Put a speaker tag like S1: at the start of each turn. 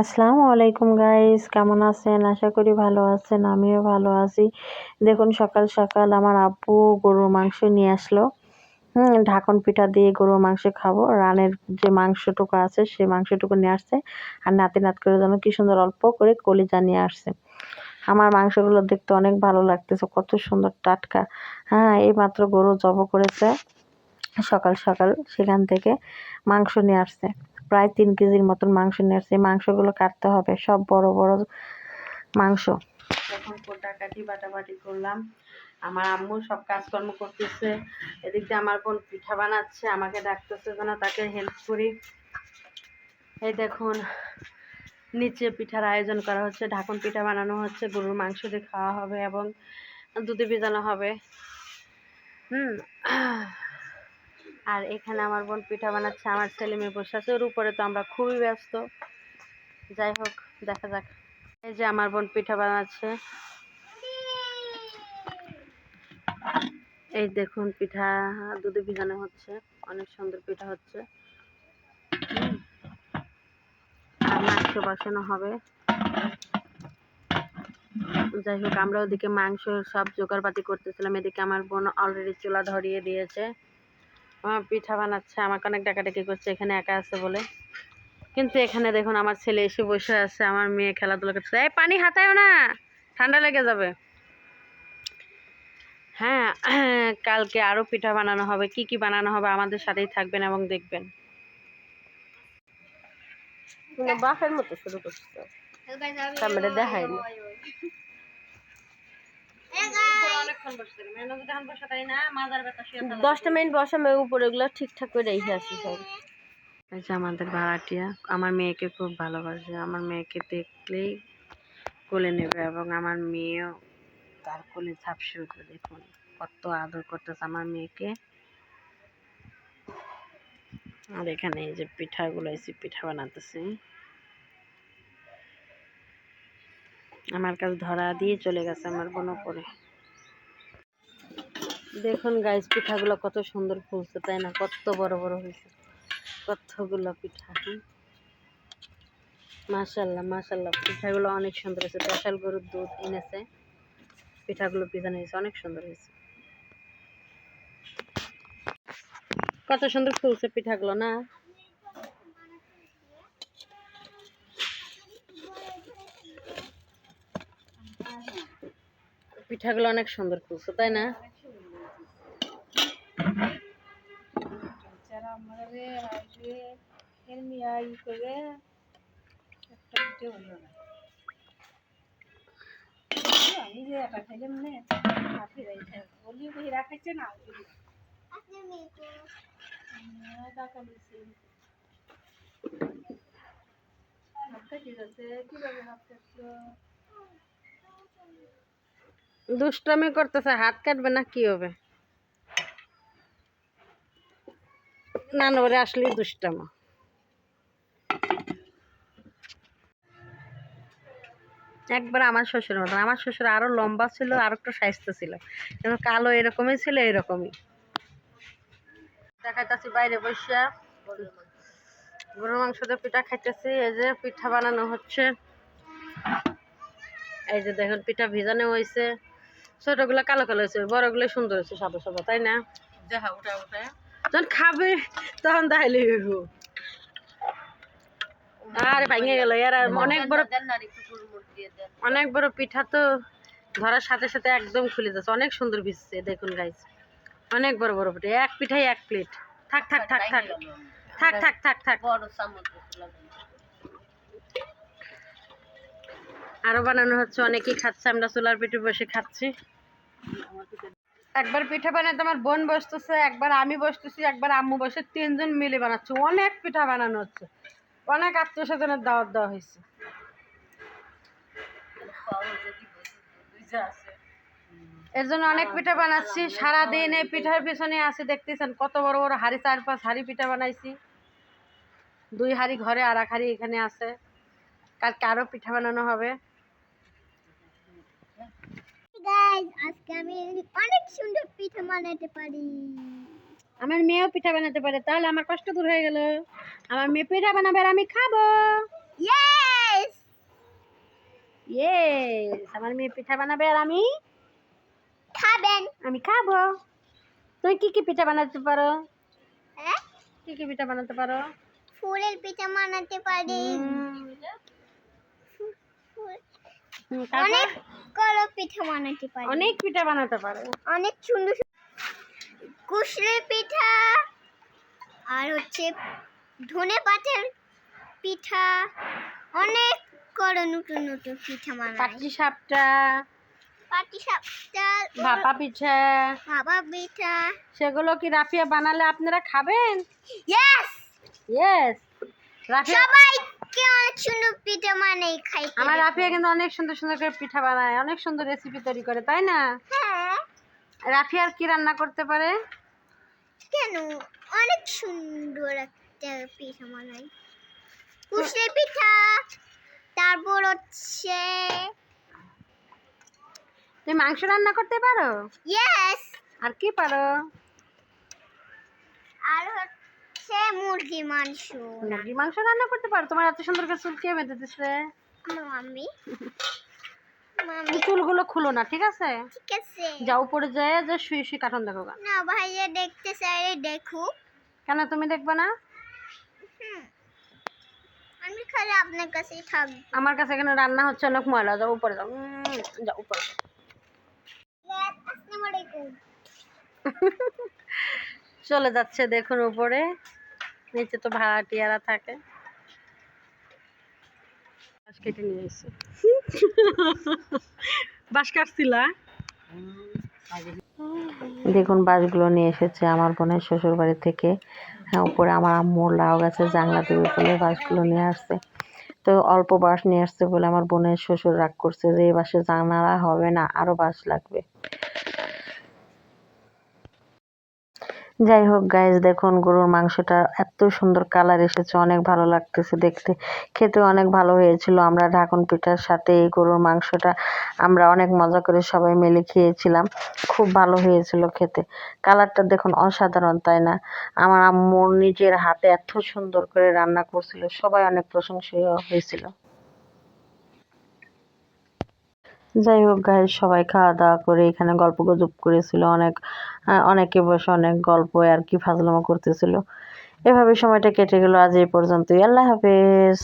S1: আসসালামু আলাইকুম গাইস কেমন আছেন? আশা করি ভালো আছেন, আমিও ভালো আছি। দেখুন, সকাল সকাল আমার আব্বু গরুর মাংস নিয়ে আসলো। হুম, ঢাকন পিঠা দিয়ে গরুর মাংস খাব। রানের যে মাংসটুকু আছে, সেই মাংসটুকু নিয়ে আসছে। আর নাতি নাত করে যেন কি সুন্দর অল্প করে কলিজা নিয়ে আসছে। আমার মাংসগুলো দেখতে অনেক ভালো লাগতেছে, কত সুন্দর টাটকা। হ্যাঁ এই মাত্র গরু জব করেছে। সকাল সকাল সেখান থেকে মাংস নিয়ে আসছে। প্রায় তিন কেজির মতন মাংস নিয়ে আসছে। মাংসগুলো কাটতে হবে, সব বড় বড় মাংস। এখন কোটাকাটি বাটাবাটি করলাম। আমার আম্মু সব কাজকর্ম করতেছে। এদিক দিয়ে আমার বোন পিঠা বানাচ্ছে, আমাকে ডাকতেছে যেন তাকে হেল্প করি। এই দেখুন, নিচে পিঠার আয়োজন করা হচ্ছে, ঢাকন পিঠা বানানো হচ্ছে, গরুর মাংস দিয়ে খাওয়া হবে এবং দুধে ভেজানো হবে। হুম আর এখানে আমার বোন পিঠা বানাচ্ছে, আমার ছেলে মেয়ে বসে আছে, ওর উপরে তো আমরা খুবই ব্যস্ত। যাই হোক, দেখা যাক। এই যে আমার বোন পিঠা বানাচ্ছে। এই দেখুন পিঠা, দুধে ভিজানো হচ্ছে, অনেক সুন্দর পিঠা হচ্ছে। আর মাংস বসানো হবে। যাই হোক, আমরা ওদিকে মাংস সব জোগাড়পাতি করতেছিলাম, এদিকে আমার বোন অলরেডি চুলা ধরিয়ে দিয়েছে। আমার পিঠা বানাচ্ছে আমাকে অনেক ডাকাডাকি করছে এখানে একা আছে বলে। কিন্তু এখানে দেখুন আমার ছেলে এসে বসে আছে আমার মেয়ে খেলাধুলা করছে। এই পানি হাতায়ও না ঠান্ডা লেগে যাবে। হ্যাঁ কালকে আরও পিঠা বানানো হবে কি কি বানানো হবে আমাদের সাথেই থাকবেন এবং দেখবেন। বাপের মতো শুরু করছে ক্যামেরা দেখায়নি। দশটা মিনিট বসাবে উপরে ওগুলো ঠিকঠাক করে রেখে আসি সব। এই যে আমাদের ভাড়াটিয়া আমার মেয়েকে খুব ভালোবাসে। আমার মেয়েকে দেখলেই কোলে নেবে এবং আমার মেয়েও তার কোলে ঝাপসে উঠবে দেখুন কত আদর করতেছে আমার মেয়েকে। আর এখানে এই যে পিঠাগুলো এসে পিঠা বানাতেছি। আমার কাছে ধরা দিয়ে চলে গেছে আমার বোন করে। দেখুন গাইস পিঠাগুলো কত সুন্দর ফুলছে, তাই না? কত বড় বড় হয়েছে। কতগুলো পিঠা মাশাল্লাহ মাশাল্লাহ পিঠাগুলো অনেক সুন্দর হয়েছে। দেশাল গরুর দুধ এনেছে। পিঠাগুলো পিজানো হয়েছে, অনেক সুন্দর হয়েছে। কত সুন্দর ফুলছে পিঠাগুলো, না? পিঠাগুলো অনেক সুন্দর ফুলছে, তাই না? আমারে হাইরে
S2: এমনি
S1: আই করে একটা দিতে হলো না আমি যে এটা খাইলাম না কাফি রাই খাই বলি ভাই রাখাইছে না
S3: আপনি মেয়েকে
S2: ডাকা
S1: নিছি দুষ্টামি করতেছে হাত কাটবে না কি হবে নানবরে আসলে দুষ্টামা। একবার আমার শ্বশুরের মতন, আমার শ্বশুর আরও লম্বা ছিল, আর একটু স্বাস্থ্য ছিল। কিন্তু কালো এরকমই ছিল, এরকমই। দেখাইতেছি বাইরে বসিয়া। গরু মাংস দিয়ে পিঠা খাইতেছি, এই যে পিঠা বানানো হচ্ছে। এই যে দেখুন, পিঠা ভিজানো হয়েছে ছোটগুলো কালো কালো হয়েছে বড়গুলো সুন্দর হয়েছে সাদা সাদা, তাই না? দেখা উঠা উঠা যখন খাবে তখন হইব। আরে ভাঙে গেল এর আর অনেক বড় অনেক বড় পিঠা তো ধরার সাথে সাথে একদম খুলে যাচ্ছে। অনেক সুন্দর ভিজছে দেখুন গাইজ অনেক বড় বড় পিঠা এক পিঠাই এক প্লেট থাক থাক থাক থাক। থাক থাক থাক থাক। আরও বানানো হচ্ছে অনেকেই খাচ্ছে আমরা চুলার পিঠে বসে খাচ্ছি। একবার পিঠা বানাতে আমার বোন বসতেছে, একবার আমি বসতেছি, একবার আম্মু বসে, তিনজন মিলে বানাচ্ছে। অনেক পিঠা বানানো হচ্ছে। অনেক আত্মীয় স্বজনের দাওয়াত দেওয়া হয়েছে। এর জন্য অনেক পিঠা বানাচ্ছি। সারাদিন এই পিঠার পিছনে আছে, দেখতেছেন কত বড় বড় হাড়ি চার পাঁচ হাড়ি পিঠা বানাইছি। দুই হাড়ি ঘরে, আর এক হাড়ি এখানে আছে। কালকে আরও পিঠা বানানো হবে।
S3: গাইস আজকে আমি অনেক সুন্দর পিঠা বানাতে পারি।
S1: আমার মেয়েও পিঠা বানাতে পারে তাহলে আমার কষ্ট দূর হয়ে গেল। আমার মেয়ে পিঠা বানাবে আর আমি খাব।
S3: ইয়ে
S1: হাফেজ আমার মেয়ে পিঠা বানাবে আর আমি
S3: খাবেন।
S1: আমি খাব। তুই কি কি পিঠা বানাতে পারো?
S3: হ্যাঁ?
S1: কি কি পিঠা বানাতে পারো?
S3: ফুলের পিঠা বানাতে পারি? অনেক পিঠা বানাতে পারি।
S1: অনেক পিঠা বানাতে পারো।
S3: অনেক সুন্দর পিঠা আর হচ্ছে ধনে পাতার পিঠা অনেক করো নতুন নতুন পিঠা বানাই।
S1: পাটি সাপটা
S3: পাটি সাপটা
S1: ভাপা পিঠা।
S3: ভাপা পিঠা।
S1: সেগুলো কি রাফিয়া বানালে আপনারা খাবেন?
S3: ইয়েস
S1: ইয়েস রাফিয়া
S3: সবাইকে অনেক সুন্দর পিঠা বানাই খাইতে।
S1: আমার। রাফিয়া কিন্তু অনেক সুন্দর সুন্দর করে পিঠা বানায় অনেক সুন্দর রেসিপি তৈরি করে তাই না?
S3: হ্যাঁ।
S1: রাফিয়ার কি রান্না করতে পারে?
S3: কেন? অনেক সুন্দর একটা পিঠা বানাই। কুশলের পিঠা তারপর হচ্ছে
S1: তুমি মাংস রান্না করতে পারো?
S3: ইয়েস
S1: আর কি পারো?
S3: আর হচ্ছে মুরগি মাংস।
S1: মুরগি মাংস রান্না করতে পারো? তোমার এত সুন্দর করে চুল কে বেঁধে দিচ্ছে
S3: আমার মাম্মি মাম্মি
S1: চুলগুলো খুলো না ঠিক আছে?
S3: ঠিক আছে।
S1: যাও উপরে যায় যে শুয়ে শুয়ে কার্টুন দেখো
S3: না ভাইয়া দেখতে চাইলে দেখুক
S1: কেন তুমি দেখবে না?
S3: আমি খালি আপনার কাছেই থাকব।
S1: আমার কাছে এখানে রান্না হচ্ছে অনেক ময়লা। যাও উপরে যাও। যাও উপরে।
S3: আসসালামু আলাইকুম।
S1: চলে যাচ্ছে দেখুন উপরে। নিচে তো ভাড়াটিয়ারা থাকে। কেটে নিয়ে এসে। বাঁশ কাটছিলা দেখুন বাঁশগুলো নিয়ে এসেছে আমার বোনের শ্বশুর বাড়ি থেকে। হ্যাঁ উপরে আমার আম্মুর লাউ গাছের জাংলা দেবে বলে বাঁশগুলো নিয়ে আসছে। তো অল্প বাঁশ নিয়ে আসছে বলে আমার বোনের শ্বশুর রাগ করছে যে এই বাসে জানালা হবে না আরও বাঁশ লাগবে। যাই হোক গাইজ দেখুন, গরুর মাংসটা এত সুন্দর কালার এসেছে, অনেক ভালো লাগতেছে দেখতে। খেতে অনেক ভালো হয়েছিল। আমরা ঢাকন পিঠার সাথে এই গরুর মাংসটা আমরা অনেক মজা করে সবাই মিলে খেয়েছিলাম। খুব ভালো হয়েছিল খেতে। কালারটা দেখুন অসাধারণ, তাই না? আমার আম্মুর নিজের হাতে এত সুন্দর করে রান্না করছিল। সবাই অনেক প্রশংসনীয় হয়েছিল। যাই হোক গায়ে সবাই খাওয়া দাওয়া করে এখানে গল্প গুজব করেছিল। অনেক অনেকে বসে অনেক গল্প আর কি ফাজলামো করতেছিল। এভাবে সময়টা কেটে গেল, আজ এই পর্যন্তই। আল্লাহ হাফেজ।